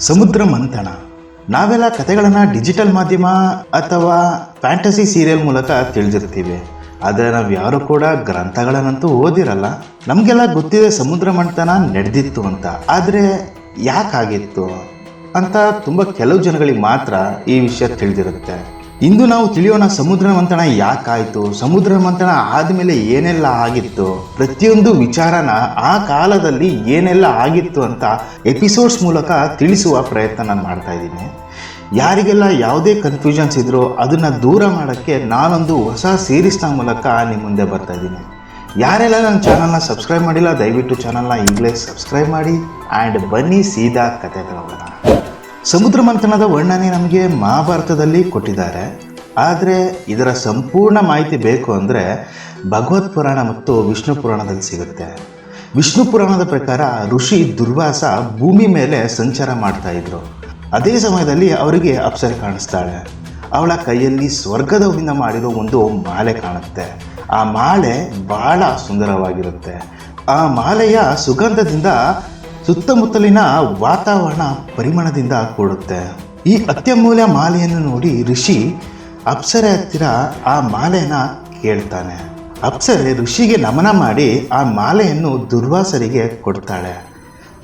ಸಮುದ್ರ ಮಂಥನ. ನಾವೆಲ್ಲ ಕತೆಗಳನ್ನು ಡಿಜಿಟಲ್ ಮಾಧ್ಯಮ ಅಥವಾ ಫ್ಯಾಂಟಸಿ ಸೀರಿಯಲ್ ಮೂಲಕ ತಿಳಿದಿರ್ತೀವಿ. ಆದರೆ ನಾವು ಯಾರು ಕೂಡ ಗ್ರಂಥಗಳನ್ನಂತೂ ಓದಿರಲ್ಲ. ನಮಗೆಲ್ಲ ಗೊತ್ತಿದೆ ಸಮುದ್ರ ಮಂಥನ ನಡೆದಿತ್ತು ಅಂತ. ಆದರೆ ಯಾಕಾಗಿತ್ತು ಅಂತ ತುಂಬ ಕೆಲವು ಜನಗಳಿಗೆ ಮಾತ್ರ ಈ ವಿಷಯ ತಿಳಿದಿರುತ್ತೆ. ಇಂದು ನಾವು ತಿಳಿಯೋಣ ಸಮುದ್ರ ಮಂಥನ ಯಾಕಾಯಿತು? ಸಮುದ್ರ ಮಂಥನ ಆದಮೇಲೆ ಏನೆಲ್ಲ ಆಗಿತ್ತು? ಪ್ರತಿಯೊಂದು ವಿಚಾರನ ಆ ಕಾಲದಲ್ಲಿ ಏನೆಲ್ಲ ಆಗಿತ್ತು ಅಂತ ಎಪಿಸೋಡ್ಸ್ ಮೂಲಕ ತಿಳಿಸುವ ಪ್ರಯತ್ನ ನಾನು ಮಾಡ್ತಾ ಇದ್ದೀನಿ. ಯಾರಿಗೆಲ್ಲ ಯಾವುದೇ ಕನ್ಫ್ಯೂಷನ್ಸ್ ಇದ್ರೂ ಅದನ್ನು ದೂರ ಮಾಡೋಕ್ಕೆ ನಾನೊಂದು ಹೊಸ ಸೀರೀಸ್ನ ಮೂಲಕ ನಿಮ್ಮ ಮುಂದೆ ಬರ್ತಾ ಇದ್ದೀನಿ. ಯಾರೆಲ್ಲ ನನ್ನ ಚಾನಲ್ನ ಸಬ್ಸ್ಕ್ರೈಬ್ ಮಾಡಿಲ್ಲ, ದಯವಿಟ್ಟು ಚಾನಲ್ನ ಈಗಲೇ ಸಬ್ಸ್ಕ್ರೈಬ್ ಮಾಡಿ. ಆ್ಯಂಡ್ ಬನ್ನಿ ಸೀದಾ ಕತೆಗಳೋಗೋಣ ಸಮುದ್ರ ಮಂಥನದ ವರ್ಣನೆ ನಮಗೆ ಮಹಾಭಾರತದಲ್ಲಿ ಕೊಟ್ಟಿದ್ದಾರೆ. ಆದರೆ ಇದರ ಸಂಪೂರ್ಣ ಮಾಹಿತಿ ಬೇಕು ಅಂದರೆ ಭಗವತ್ ಪುರಾಣ ಮತ್ತು ವಿಷ್ಣು ಪುರಾಣದಲ್ಲಿ ಸಿಗುತ್ತೆ. ವಿಷ್ಣು ಪುರಾಣದ ಪ್ರಕಾರ ಋಷಿ ದುರ್ವಾಸ ಭೂಮಿ ಮೇಲೆ ಸಂಚಾರ ಮಾಡ್ತಾ ಇದ್ರು. ಅದೇ ಸಮಯದಲ್ಲಿ ಅವರಿಗೆ ಅಪ್ಸರೆ ಕಾಣಿಸ್ತಾಳೆ. ಅವಳ ಕೈಯಲ್ಲಿ ಸ್ವರ್ಗದವರಿಂದ ಮಾಡಿರೋ ಒಂದು ಮಾಲೆ ಕಾಣುತ್ತೆ. ಆ ಮಾಲೆ ಬಹಳ ಸುಂದರವಾಗಿರುತ್ತೆ. ಆ ಮಾಲೆಯ ಸುಗಂಧದಿಂದ ಸುತ್ತಮುತ್ತಲಿನ ವಾತಾವರಣ ಪರಿಮಳದಿಂದ ಕೂಡುತ್ತೆ. ಈ ಅತ್ಯಮೂಲ್ಯ ಮಾಲೆಯನ್ನು ನೋಡಿ ಋಷಿ ಅಪ್ಸರೆ ಹತ್ತಿರ ಆ ಮಾಲೆನ ಕೇಳ್ತಾನೆ. ಅಪ್ಸರೆ ಋಷಿಗೆ ನಮನ ಮಾಡಿ ಆ ಮಾಲೆಯನ್ನು ದುರ್ವಾಸರಿಗೆ ಕೊಡ್ತಾಳೆ.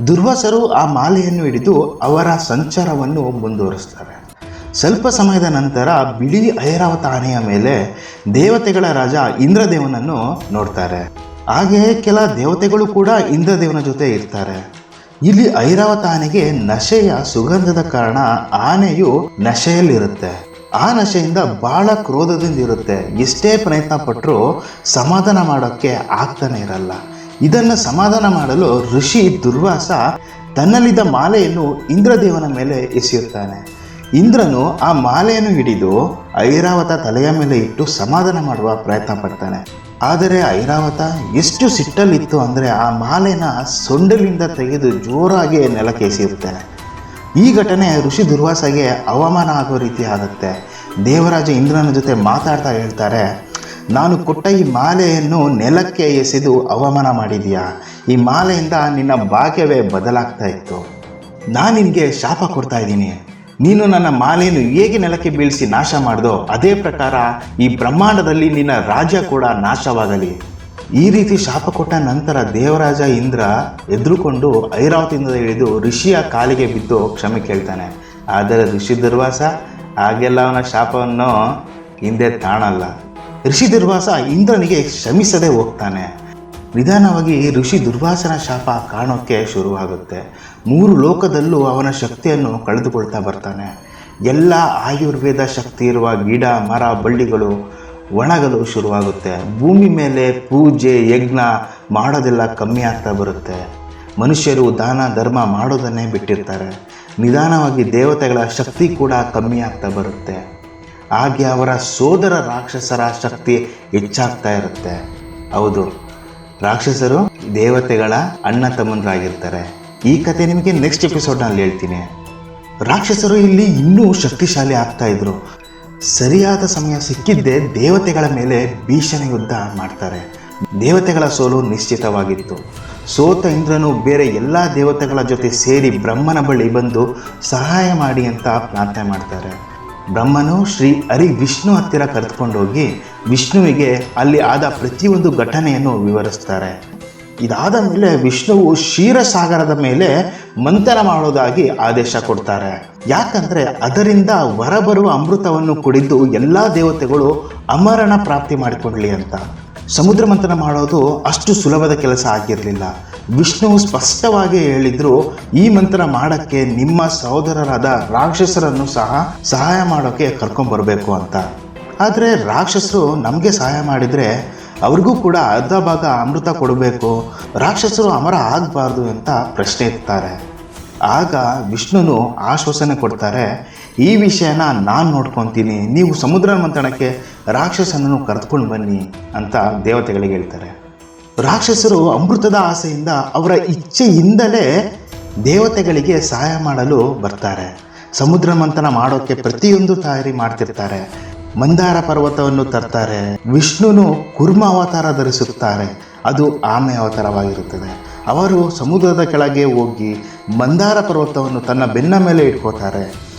ದುರ್ವಾಸರು ಆ ಮಾಲೆಯನ್ನು ಹಿಡಿದು ಅವರ ಸಂಚಾರವನ್ನು ಮುಂದುವರಿಸ್ತಾರೆ. ಸ್ವಲ್ಪ ಸಮಯದ ನಂತರ ಬಿಳಿ ಐರಾವತ ಆನೆಯ ಮೇಲೆ ದೇವತೆಗಳ ರಾಜ ಇಂದ್ರದೇವನನ್ನು ನೋಡ್ತಾರೆ. ಹಾಗೆಯೇ ಕೆಲ ದೇವತೆಗಳು ಕೂಡ ಇಂದ್ರದೇವನ ಜೊತೆ ಇರ್ತಾರೆ. ಇಲ್ಲಿ ಐರಾವತ ಆನೆಗೆ ನಶೆಯ ಸುಗಂಧದ ಕಾರಣ ಆನೆಯು ನಶೆಯಲ್ಲಿರುತ್ತೆ. ಆ ನಶೆಯಿಂದ ಬಹಳ ಕ್ರೋಧದಿಂದ ಇರುತ್ತೆ. ಎಷ್ಟೇ ಪ್ರಯತ್ನ ಪಟ್ಟರೂ ಸಮಾಧಾನ ಮಾಡೋಕ್ಕೆ ಆಗ್ತಾನೆ ಇರಲ್ಲ. ಇದನ್ನು ಸಮಾಧಾನ ಮಾಡಲು ಋಷಿ ದುರ್ವಾಸ ತನ್ನಲ್ಲಿದ್ದ ಮಾಲೆಯನ್ನು ಇಂದ್ರದೇವನ ಮೇಲೆ ಎಸೆಯುತ್ತಾನೆ. ಇಂದ್ರನು ಆ ಮಾಲೆಯನ್ನು ಹಿಡಿದು ಐರಾವತ ತಲೆಯ ಮೇಲೆ ಇಟ್ಟು ಸಮಾಧಾನ ಮಾಡುವ ಪ್ರಯತ್ನ ಪಡ್ತಾನೆ. ಆದರೆ ಐರಾವತ ಎಷ್ಟು ಸಿಟ್ಟಲ್ಲಿತ್ತು ಅಂದರೆ ಆ ಮಾಲೆನ ಸೊಂಡಲಿಂದ ತೆಗೆದು ಜೋರಾಗಿ ನೆಲಕ್ಕೆ ಎಸೆಯುತ್ತಾನೆ ಈ ಘಟನೆ ಋಷಿ ದುರ್ವಾಸಗೆ ಅವಮಾನ ಆಗೋ ರೀತಿ ಆಗುತ್ತೆ. ದೇವರಾಜ ಇಂದ್ರನ ಜೊತೆ ಮಾತಾಡ್ತಾ ಹೇಳ್ತಾರೆ, ನಾನು ಕೊಟ್ಟ ಈ ಮಾಲೆಯನ್ನು ನೆಲಕ್ಕೆ ಎಸೆದು ಅವಮಾನ ಮಾಡಿದೀಯಾ ಈ ಮಾಲೆಯಿಂದ ನಿನ್ನ ಭಾಗ್ಯವೇ ಬದಲಾಗ್ತಾ ಇತ್ತು. ನಾನು ನಿನಗೆ ಶಾಪ ಕೊಡ್ತಾ ಇದ್ದೀನಿ. ನೀನು ನನ್ನ ಮಾಲೆಯನ್ನು ಹೇಗೆ ನೆಲಕ್ಕೆ ಬೀಳಿಸಿ ನಾಶ ಮಾಡ್ದೋ ಅದೇ ಪ್ರಕಾರ ಈ ಬ್ರಹ್ಮಾಂಡದಲ್ಲಿ ನಿನ್ನ ರಾಜ್ಯ ಕೂಡ ನಾಶವಾಗಲಿ. ಈ ರೀತಿ ಶಾಪ ಕೊಟ್ಟ ನಂತರ ದೇವರಾಜ ಇಂದ್ರ ಎದುರುಕೊಂಡು ಐರಾವತಿಯಿಂದ ಹಿಡಿದು ಋಷಿಯ ಕಾಲಿಗೆ ಬಿದ್ದು ಕ್ಷಮೆ ಕೇಳ್ತಾನೆ. ಆದರೆ ಋಷಿ ದುರ್ವಾಸ, ಹಾಗೆಲ್ಲ ಅವನ ಶಾಪವನ್ನು ಹಿಂದೆ ತಾಣಲ್ಲ. ಋಷಿ ದುರ್ವಾಸ ಇಂದ್ರನಿಗೆ ಶ್ರಮಿಸದೆ ಹೋಗ್ತಾನೆ. ನಿಧಾನವಾಗಿ ಋಷಿ ದುರ್ವಾಸನ ಶಾಪ ಕಾಣೋಕ್ಕೆ ಶುರುವಾಗುತ್ತೆ. ಮೂರು ಲೋಕದಲ್ಲೂ ಅವನ ಶಕ್ತಿಯನ್ನು ಕಳೆದುಕೊಳ್ತಾ ಬರ್ತಾನೆ. ಎಲ್ಲ ಆಯುರ್ವೇದ ಶಕ್ತಿ ಇರುವ ಗಿಡ, ಮರ, ಬಳ್ಳಿಗಳು ಒಣಗಲು ಶುರುವಾಗುತ್ತೆ. ಭೂಮಿ ಮೇಲೆ ಪೂಜೆ, ಯಜ್ಞ ಮಾಡೋದೆಲ್ಲ ಕಮ್ಮಿ ಆಗ್ತಾ ಬರುತ್ತೆ. ಮನುಷ್ಯರು ದಾನ, ಧರ್ಮ ಮಾಡೋದನ್ನೇ ಬಿಟ್ಟಿರ್ತಾರೆ. ನಿಧಾನವಾಗಿ ದೇವತೆಗಳ ಶಕ್ತಿ ಕೂಡ ಕಮ್ಮಿ ಆಗ್ತಾ ಬರುತ್ತೆ. ಹಾಗೆ ಅವರ ಸೋದರ ರಾಕ್ಷಸರ ಶಕ್ತಿ ಹೆಚ್ಚಾಗ್ತಾ ಇರುತ್ತೆ. ಹೌದು. ರಾಕ್ಷಸರು ದೇವತೆಗಳ ಅಣ್ಣ ತಮ್ಮಂದ್ರಾಗಿರ್ತಾರೆ. ಈ ಕತೆ ನಿಮಗೆ ನೆಕ್ಸ್ಟ್ ಎಪಿಸೋಡ್ನಲ್ಲಿ ಹೇಳ್ತೀನಿ. ರಾಕ್ಷಸರು ಇಲ್ಲಿ ಇನ್ನೂ ಶಕ್ತಿಶಾಲಿ ಆಗ್ತಾ ಇದ್ರು. ಸರಿಯಾದ ಸಮಯ ಸಿಕ್ಕಿದ್ದೇ ದೇವತೆಗಳ ಮೇಲೆ ಭೀಷಣ ಯುದ್ಧ ಮಾಡ್ತಾರೆ. ದೇವತೆಗಳ ಸೋಲು ನಿಶ್ಚಿತವಾಗಿತ್ತು. ಸೋತ ಇಂದ್ರನು ಬೇರೆ ಎಲ್ಲ ದೇವತೆಗಳ ಜೊತೆ ಸೇರಿ ಬ್ರಹ್ಮನ ಬಳಿ ಬಂದು ಸಹಾಯ ಮಾಡಿ ಅಂತ ಪ್ರಾರ್ಥನೆ ಮಾಡ್ತಾರೆ. ಬ್ರಹ್ಮನು ಶ್ರೀ ಹರಿ ವಿಷ್ಣು ಹತ್ತಿರ ಕರೆದುಕೊಂಡೋಗಿ ವಿಷ್ಣುವಿಗೆ ಅಲ್ಲಿ ಆದ ಪ್ರತಿಯೊಂದು ಘಟನೆಯನ್ನು ವಿವರಿಸ್ತಾರೆ. ಇದಾದ ಮೇಲೆ ವಿಷ್ಣುವು ಕ್ಷೀರಸಾಗರದ ಮೇಲೆ ಮಂಥನ ಮಾಡೋದಾಗಿ ಆದೇಶ ಕೊಡ್ತಾರೆ. ಯಾಕಂದ್ರೆ ಅದರಿಂದ ಹೊರಬರುವ ಅಮೃತವನ್ನು ಕುಡಿದು ಎಲ್ಲ ದೇವತೆಗಳು ಅಮರಣ ಪ್ರಾಪ್ತಿ ಮಾಡಿಕೊಳ್ಳಿ ಅಂತ. ಸಮುದ್ರ ಮಂಥನ ಮಾಡೋದು ಅಷ್ಟು ಸುಲಭದ ಕೆಲಸ ಆಗಿರಲಿಲ್ಲ. ವಿಷ್ಣು ಸ್ಪಷ್ಟವಾಗಿ ಹೇಳಿದ್ರು, ಈ ಮಂತ್ರ ಮಾಡೋಕ್ಕೆ ನಿಮ್ಮ ಸಹೋದರರಾದ ರಾಕ್ಷಸರನ್ನು ಸಹ ಸಹಾಯ ಮಾಡೋಕ್ಕೆ ಕರ್ಕೊಂಬರ್ಬೇಕು ಅಂತ. ಆದರೆ ರಾಕ್ಷಸರು ನಮಗೆ ಸಹಾಯ ಮಾಡಿದರೆ ಅವ್ರಿಗೂ ಕೂಡ ಅರ್ಧ ಭಾಗ ಅಮೃತ ಕೊಡಬೇಕು. ರಾಕ್ಷಸರು ಅಮರ ಆಗಬಾರ್ದು ಅಂತ ಪ್ರಶ್ನೆ ಇರ್ತಾರೆ ಆಗ ವಿಷ್ಣುನು ಆಶ್ವಾಸನೆ ಕೊಡ್ತಾರೆ, ಈ ವಿಷಯನ ನಾನು ನೋಡ್ಕೊತೀನಿ. ನೀವು ಸಮುದ್ರ ಮಂಥನಕ್ಕೆ ರಾಕ್ಷಸನನ್ನು ಕರೆದುಕೊಂಡು ಬನ್ನಿ ಅಂತ ದೇವತೆಗಳಿಗೆ ಹೇಳ್ತಾರೆ. ರಾಕ್ಷಸರು ಅಮೃತದ ಆಸೆಯಿಂದ ಅವರ ಇಚ್ಛೆಯಿಂದಲೇ ದೇವತೆಗಳಿಗೆ ಸಹಾಯ ಮಾಡಲು ಬರ್ತಾರೆ. ಸಮುದ್ರ ಮಂಥನ ಮಾಡೋಕ್ಕೆ ಪ್ರತಿಯೊಂದು ತಯಾರಿ ಮಾಡ್ತಿರ್ತಾರೆ. ಮಂದಾರ ಪರ್ವತವನ್ನು ತರ್ತಾರೆ. ವಿಷ್ಣುನು ಕುರ್ಮ ಅವತಾರ ಧರಿಸುತ್ತಾರೆ. ಅದು ಆಮೆ ಅವತಾರವಾಗಿರುತ್ತದೆ. ಅವರು ಸಮುದ್ರದ ಕೆಳಗೆ ಹೋಗಿ ಮಂದಾರ ಪರ್ವತವನ್ನು ತನ್ನ ಬೆನ್ನ ಮೇಲೆ ಇಟ್ಕೋತಾರೆ.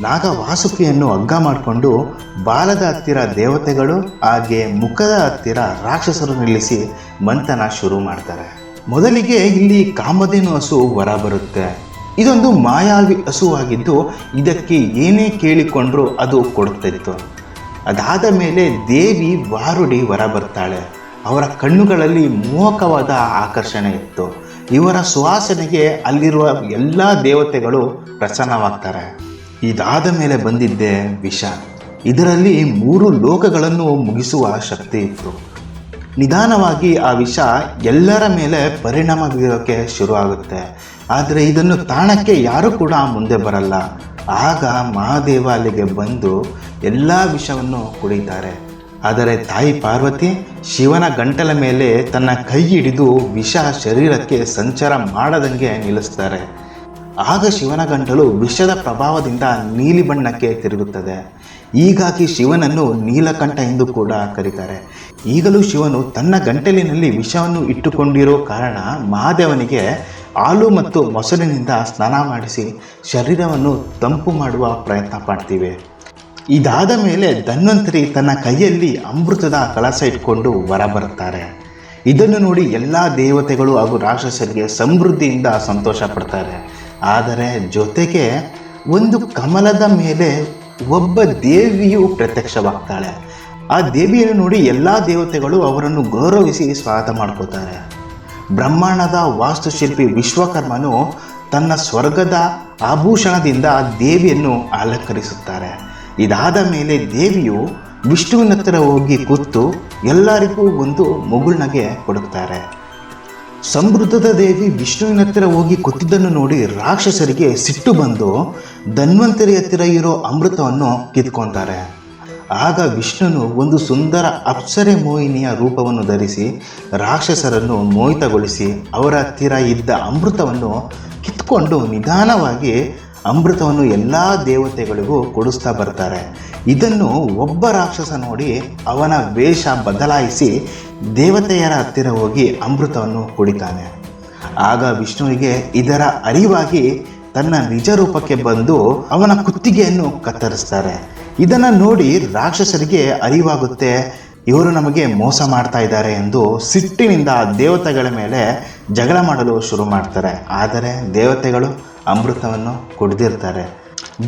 ನಾಗ ವಾಸುಕಿಯನ್ನು ಹಗ್ಗ ಮಾಡಿಕೊಂಡು ಬಾಲದ ಹತ್ತಿರ ದೇವತೆಗಳು ಹಾಗೆ ಮುಖದ ಹತ್ತಿರ ರಾಕ್ಷಸರು ನಿಲ್ಲಿಸಿ ಮಂಥನ ಶುರು ಮಾಡ್ತಾರೆ. ಮೊದಲಿಗೆ ಇಲ್ಲಿ ಕಾಮಧೇನು ಹಸು ಹೊರ ಬರುತ್ತೆ. ಇದೊಂದು ಮಾಯಾವಿ ಹಸುವಾಗಿದ್ದು ಇದಕ್ಕೆ ಏನೇ ಕೇಳಿಕೊಂಡ್ರೂ ಅದು ಕೊಡುತ್ತಿತ್ತು. ಅದಾದ ಮೇಲೆ ದೇವಿ ವಾರುಡಿ ಹೊರ ಬರ್ತಾಳೆ. ಅವರ ಕಣ್ಣುಗಳಲ್ಲಿ ಮೋಹಕವಾದ ಆಕರ್ಷಣೆ ಇತ್ತು. ಇವರ ಸುವಾಸನೆಗೆ ಅಲ್ಲಿರುವ ಎಲ್ಲ ದೇವತೆಗಳು ಪ್ರಸನ್ನವಾಗ್ತಾರೆ. ಇದಾದ ಮೇಲೆ ಬಂದಿದ್ದೆ ವಿಷ. ಇದರಲ್ಲಿ ಮೂರು ಲೋಕಗಳನ್ನು ಮುಗಿಸುವ ಶಕ್ತಿ ಇತ್ತು. ನಿಧಾನವಾಗಿ ಆ ವಿಷ ಎಲ್ಲರ ಮೇಲೆ ಪರಿಣಾಮ ಬೀರೋಕ್ಕೆ ಶುರುವಾಗುತ್ತೆ ಆದರೆ ಇದನ್ನು ತಾಣಕ್ಕೆ ಯಾರೂ ಕೂಡ ಮುಂದೆ ಬರಲ್ಲ. ಆಗ ಮಹಾದೇವ ಅಲ್ಲಿಗೆ ಬಂದು ಎಲ್ಲ ವಿಷವನ್ನು ಕುಡಿತಾರೆ. ಆದರೆ ತಾಯಿ ಪಾರ್ವತಿ ಶಿವನ ಗಂಟಲ ಮೇಲೆ ತನ್ನ ಕೈ ಹಿಡಿದು ವಿಷ ಶರೀರಕ್ಕೆ ಸಂಚಾರ ಮಾಡದಂಗೆ ನಿಲ್ಲಿಸ್ತಾರೆ. ಆಗ ಶಿವನ ಗಂಟಲು ವಿಷದ ಪ್ರಭಾವದಿಂದ ನೀಲಿ ಬಣ್ಣಕ್ಕೆ ತಿರುಗುತ್ತದೆ. ಹೀಗಾಗಿ ಶಿವನನ್ನು ನೀಲಕಂಠ ಎಂದು ಕೂಡ ಕರೀತಾರೆ. ಈಗಲೂ ಶಿವನು ತನ್ನ ಗಂಟಲಿನಲ್ಲಿ ವಿಷವನ್ನು ಇಟ್ಟುಕೊಂಡಿರೋ ಕಾರಣ ಮಹಾದೇವನಿಗೆ ಹಾಲು ಮತ್ತು ಮೊಸರಿನಿಂದ ಸ್ನಾನ ಮಾಡಿಸಿ ಶರೀರವನ್ನು ತಂಪು ಮಾಡುವ ಪ್ರಯತ್ನ ಮಾಡ್ತೀವಿ. ಇದಾದ ಮೇಲೆ ಧನ್ವಂತರಿ ತನ್ನ ಕೈಯಲ್ಲಿ ಅಮೃತದ ಕಳಸ ಇಟ್ಕೊಂಡು ಹೊರ ಬರುತ್ತಾರೆ. ಇದನ್ನು ನೋಡಿ ಎಲ್ಲ ದೇವತೆಗಳು ಹಾಗೂ ರಾಕ್ಷಸರಿಗೆ ಸಮೃದ್ಧಿಯಿಂದ ಸಂತೋಷ ಪಡ್ತಾರೆ. ಆದರೆ ಜೊತೆಗೆ ಒಂದು ಕಮಲದ ಮೇಲೆ ಒಬ್ಬ ದೇವಿಯು ಪ್ರತ್ಯಕ್ಷವಾಗ್ತಾಳೆ. ಆ ದೇವಿಯನ್ನು ನೋಡಿ ಎಲ್ಲ ದೇವತೆಗಳು ಅವರನ್ನು ಗೌರವಿಸಿ ಸ್ವಾಗತ ಮಾಡ್ಕೋತಾರೆ ಬ್ರಹ್ಮಾಂಡದ ವಾಸ್ತುಶಿಲ್ಪಿ ವಿಶ್ವಕರ್ಮನು ತನ್ನ ಸ್ವರ್ಗದ ಆಭೂಷಣದಿಂದ ಆ ದೇವಿಯನ್ನು ಅಲಂಕರಿಸುತ್ತಾರೆ. ಇದಾದ ಮೇಲೆ ದೇವಿಯು ವಿಷ್ಣುವಿನ ಹತ್ತಿರ ಹೋಗಿ ಕೂತು ಎಲ್ಲರಿಗೂ ಒಂದು ಮುಗುಳ್ನಗೆ ಕೊಡುತ್ತಾರೆ ಸಮೃದ್ಧದ ದೇವಿ ವಿಷ್ಣುವಿನ ಹತ್ತಿರ ಹೋಗಿ ಕೊತ್ತಿದ್ದನ್ನು ನೋಡಿ ರಾಕ್ಷಸರಿಗೆ ಸಿಟ್ಟು ಬಂದು ಧನ್ವಂತರಿ ಹತ್ತಿರ ಇರೋ ಅಮೃತವನ್ನು ಕಿತ್ಕೊತಾರೆ ಆಗ ವಿಷ್ಣುನು ಒಂದು ಸುಂದರ ಅಪ್ಸರೆ ಮೋಹಿನಿಯ ರೂಪವನ್ನು ಧರಿಸಿ ರಾಕ್ಷಸರನ್ನು ಮೋಹಿತಗೊಳಿಸಿ ಅವರ ಹತ್ತಿರ ಇದ್ದ ಅಮೃತವನ್ನು ಕಿತ್ಕೊಂಡು ನಿಧಾನವಾಗಿ ಅಮೃತವನ್ನು ಎಲ್ಲ ದೇವತೆಗಳಿಗೂ ಕೊಡಿಸ್ತಾ ಬರ್ತಾರೆ. ಇದನ್ನು ಒಬ್ಬ ರಾಕ್ಷಸ ನೋಡಿ ಅವನ ವೇಷ ಬದಲಾಯಿಸಿ ದೇವತೆಯರ ಹತ್ತಿರ ಹೋಗಿ ಅಮೃತವನ್ನು ಕುಡಿತಾನೆ. ಆಗ ವಿಷ್ಣುವಿಗೆ ಇದರ ಅರಿವಾಗಿ ತನ್ನ ನಿಜ ರೂಪಕ್ಕೆ ಬಂದು ಅವನ ಕುತ್ತಿಗೆಯನ್ನು ಕತ್ತರಿಸ್ತಾರೆ. ಇದನ್ನು ನೋಡಿ ರಾಕ್ಷಸರಿಗೆ ಅರಿವಾಗುತ್ತೆ. ಇವರು ನಮಗೆ ಮೋಸ ಮಾಡ್ತಾ ಇದ್ದಾರೆ ಎಂದು ಸಿಟ್ಟಿನಿಂದ ದೇವತೆಗಳ ಮೇಲೆ ಜಗಳ ಮಾಡಲು ಶುರು ಮಾಡ್ತಾರೆ. ಆದರೆ ದೇವತೆಗಳು ಅಮೃತವನ್ನು ಕುಡಿದಿರ್ತಾರೆ.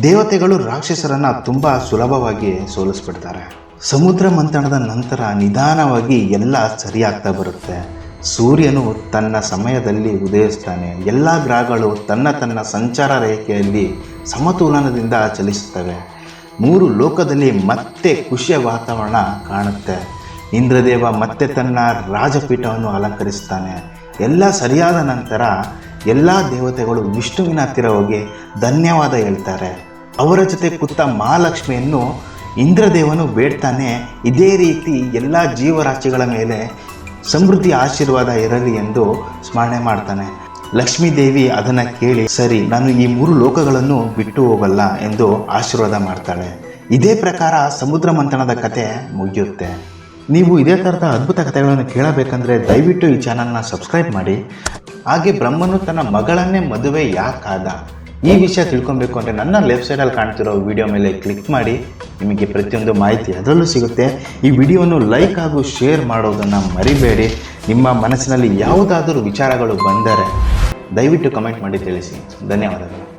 ದೇವತೆಗಳು ರಾಕ್ಷಸರನ್ನು ತುಂಬ ಸುಲಭವಾಗಿ ಸೋಲಿಸ್ಬಿಡ್ತಾರೆ. ಸಮುದ್ರ ಮಂಥನದ ನಂತರ ನಿಧಾನವಾಗಿ ಎಲ್ಲ ಸರಿಯಾಗ್ತಾ ಬರುತ್ತೆ. ಸೂರ್ಯನು ತನ್ನ ಸಮಯದಲ್ಲಿ ಉದಯಿಸ್ತಾನೆ. ಎಲ್ಲ ಗ್ರಹಗಳು ತನ್ನ ತನ್ನ ಸಂಚಾರ ರೇಖೆಯಲ್ಲಿ ಸಮತೋಲನದಿಂದ ಚಲಿಸುತ್ತವೆ. ಮೂರು ಲೋಕದಲ್ಲಿ ಮತ್ತೆ ಖುಷಿಯ ವಾತಾವರಣ ಕಾಣುತ್ತೆ. ಇಂದ್ರದೇವ ಮತ್ತೆ ತನ್ನ ರಾಜಪೀಠವನ್ನು ಅಲಂಕರಿಸ್ತಾನೆ. ಎಲ್ಲ ಸರಿಯಾದ ನಂತರ ಎಲ್ಲ ದೇವತೆಗಳು ವಿಷ್ಣುವಿನ ಹತ್ತಿರ ಹೋಗಿ ಧನ್ಯವಾದ ಹೇಳ್ತಾರೆ. ಅವರ ಜೊತೆ ಕೂತ ಮಹಾಲಕ್ಷ್ಮಿಯನ್ನು ಇಂದ್ರದೇವನು ಬೇಡ್ತಾನೆ. ಇದೇ ರೀತಿ ಎಲ್ಲ ಜೀವರಾಶಿಗಳ ಮೇಲೆ ಸಮೃದ್ಧಿ ಆಶೀರ್ವಾದ ಇರಲಿ ಎಂದು ಸ್ಮರಣೆ ಮಾಡ್ತಾನೆ. ಲಕ್ಷ್ಮೀ ದೇವಿ ಅದನ್ನು ಕೇಳಿ, ಸರಿ, ನಾನು ಈ ಮೂರು ಲೋಕಗಳನ್ನು ಬಿಟ್ಟು ಹೋಗಲ್ಲ ಎಂದು ಆಶೀರ್ವಾದ ಮಾಡ್ತಾಳೆ. ಇದೇ ಪ್ರಕಾರ ಸಮುದ್ರ ಮಂಥನದ ಕತೆ ಮುಗಿಯುತ್ತೆ. ನೀವು ಇದೇ ಥರದ ಅದ್ಭುತ ಕಥೆಗಳನ್ನು ಕೇಳಬೇಕಂದ್ರೆ ದಯವಿಟ್ಟು ಈ ಚಾನಲ್ನ ಸಬ್ಸ್ಕ್ರೈಬ್ ಮಾಡಿ. ಹಾಗೆ ಬ್ರಹ್ಮನು ತನ್ನ ಮಗಳನ್ನೇ ಮದುವೆ ಯಾಕಾದ? ಈ ವಿಷಯ ತಿಳ್ಕೊಬೇಕು ಅಂದರೆ ನನ್ನ ಲೆಫ್ಟ್ ಸೈಡಲ್ಲಿ ಕಾಣ್ತಿರೋ ವಿಡಿಯೋ ಮೇಲೆ ಕ್ಲಿಕ್ ಮಾಡಿ ನಿಮಗೆ ಪ್ರತಿಯೊಂದು ಮಾಹಿತಿ ಅದರಲ್ಲೂ ಸಿಗುತ್ತೆ. ಈ ವಿಡಿಯೋವನ್ನು ಲೈಕ್ ಹಾಗೂ ಶೇರ್ ಮಾಡೋದನ್ನು ಮರಿಬೇಡಿ. ನಿಮ್ಮ ಮನಸ್ಸಿನಲ್ಲಿ ಯಾವುದಾದರೂ ವಿಚಾರಗಳು ಬಂದರೆ ದಯವಿಟ್ಟು ಕಮೆಂಟ್ ಮಾಡಿ ತಿಳಿಸಿ. ಧನ್ಯವಾದಗಳು.